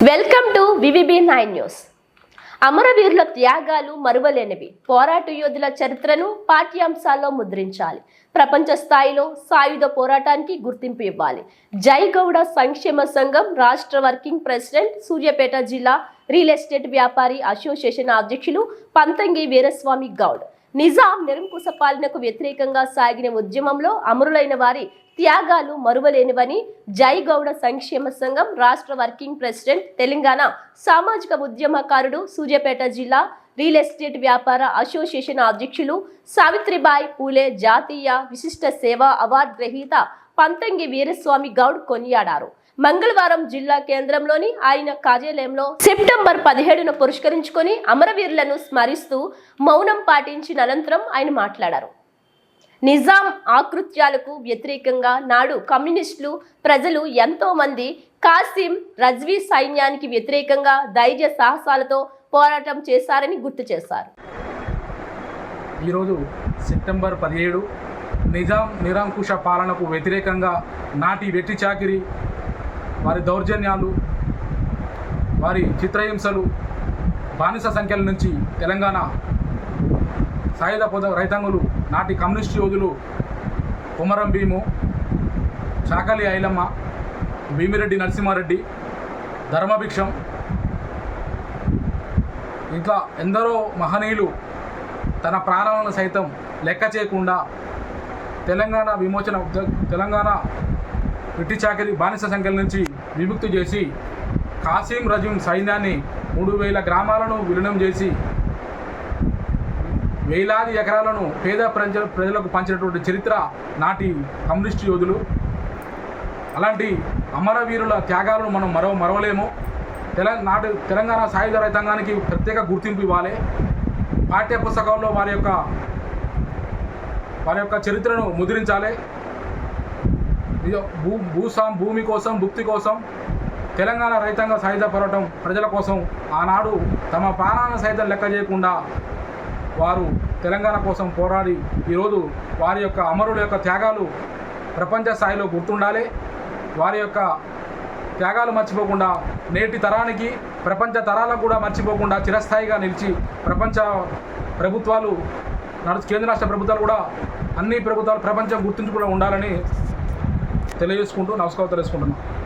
Welcome to V V B nine news అమరవీరుల త్యాగాలు మరువలేనివి. పోరాట యోధుల చరిత్రను పాఠ్యాంశాల్లో ముద్రించాలి. ప్రపంచ స్థాయిలో సాయుధ పోరాటానికి గుర్తింపు ఇవ్వాలి. జై గౌడ సంక్షేమ సంఘం రాష్ట్ర వర్కింగ్ ప్రెసిడెంట్ సూర్యాపేట జిల్లా రియల్ ఎస్టేట్ వ్యాపారి అసోసియేషన్ అధ్యక్షులు పంతంగి వీరస్వామి గౌడ్. నిజాం నిరంకుశ పాలనకు వ్యతిరేకంగా సాగిన ఉద్యమంలో అమరులైన వారి త్యాగాలు మరువలేనివని జై గౌడ సంక్షేమ సంఘం రాష్ట్ర వర్కింగ్ ప్రెసిడెంట్ తెలంగాణ సామాజిక ఉద్యమకారుడు సూర్యాపేట జిల్లా రియల్ ఎస్టేట్ వ్యాపార అసోసియేషన్ అధ్యక్షులు సావిత్రిబాయి పూలే జాతీయ విశిష్ట సేవా అవార్డు గ్రహీత పంతంగి వీరస్వామి గౌడ్ కొనియాడారు. మంగళవారం జిల్లా కేంద్రంలోని ఆయన కార్యాలయంలో సెప్టెంబర్ పదిహేడున పురస్కరించుకొని అమరవీరులను స్మరిస్తూ మౌనం పాటించిన అనంతరం ఆయన మాట్లాడారు. నిజాం ఆకృత్యాలకు వ్యతిరేకంగా నాడు కమ్యూనిస్టులు ప్రజలు ఎంతోమంది కాసిం రజ్వీ సైన్యానికి వ్యతిరేకంగా ధైర్య సాహసాలతో పోరాటం చేశారని గుర్తు చేశారు. ఈరోజు సెప్టెంబర్ పదిహేడు నిజాం నిరంకుశ పాలనకు వ్యతిరేకంగా నాటి వెట్టి చాకిరి వారి దౌర్జన్యాలు వారి చిత్రహింసలు బానిస సంఖ్యల నుంచి తెలంగాణ సాయుధ పొద రైతాంగులు నాటి కమ్యూనిస్ట్ యోధులు కుమరం భీము చాకలి ఐలమ్మ భీమిరెడ్డి నరసింహారెడ్డి ధర్మభిక్షం ఇంకా ఎందరో మహనీయులు తన ప్రాణాలను సైతం లెక్క చేయకుండా తెలంగాణ విమోచన తెలంగాణ వెట్టి బానిస సంఖ్యల నుంచి విముక్తి చేసి కాసిం రజీం సైన్యాన్ని మూడు వేల గ్రామాలను విలీనం చేసి వేలాది ఎకరాలను పేద ప్రజ ప్రజలకు పంచినటువంటి చరిత్ర నాటి కమ్యూనిస్ట్ యోధులు. అలాంటి అమరవీరుల త్యాగాలను మనం మరవ మరవలేము. తెల నాటి తెలంగాణ సాయుధ రైతాంగానికి ప్రత్యేక గుర్తింపు ఇవ్వాలి. పాఠ్య పుస్తకాల్లో వారి యొక్క వారి యొక్క చరిత్రను ముద్రించాలి. భూ భూసాం భూమి కోసం భుక్తి కోసం తెలంగాణ రైతాంగ సాయుధ పోరాటం ప్రజల కోసం ఆనాడు తమ ప్రాణాలను సైతం లెక్క చేయకుండా వారు తెలంగాణ కోసం పోరాడి ఈరోజు వారి యొక్క అమరుల యొక్క త్యాగాలు ప్రపంచ స్థాయిలో గుర్తుండాలి. వారి యొక్క త్యాగాలు మర్చిపోకుండా నేటి తరానికి ప్రపంచ తరాలకు కూడా మర్చిపోకుండా చిరస్థాయిగా నిలిచి ప్రపంచ ప్రభుత్వాలు నడు కేంద్ర రాష్ట్ర ప్రభుత్వాలు కూడా అన్ని ప్రభుత్వాలు ప్రపంచం గుర్తుంచుకుండా ఉండాలని తెలియజేసుకుంటూ నమస్కారం తెలుసుకుంటున్నాను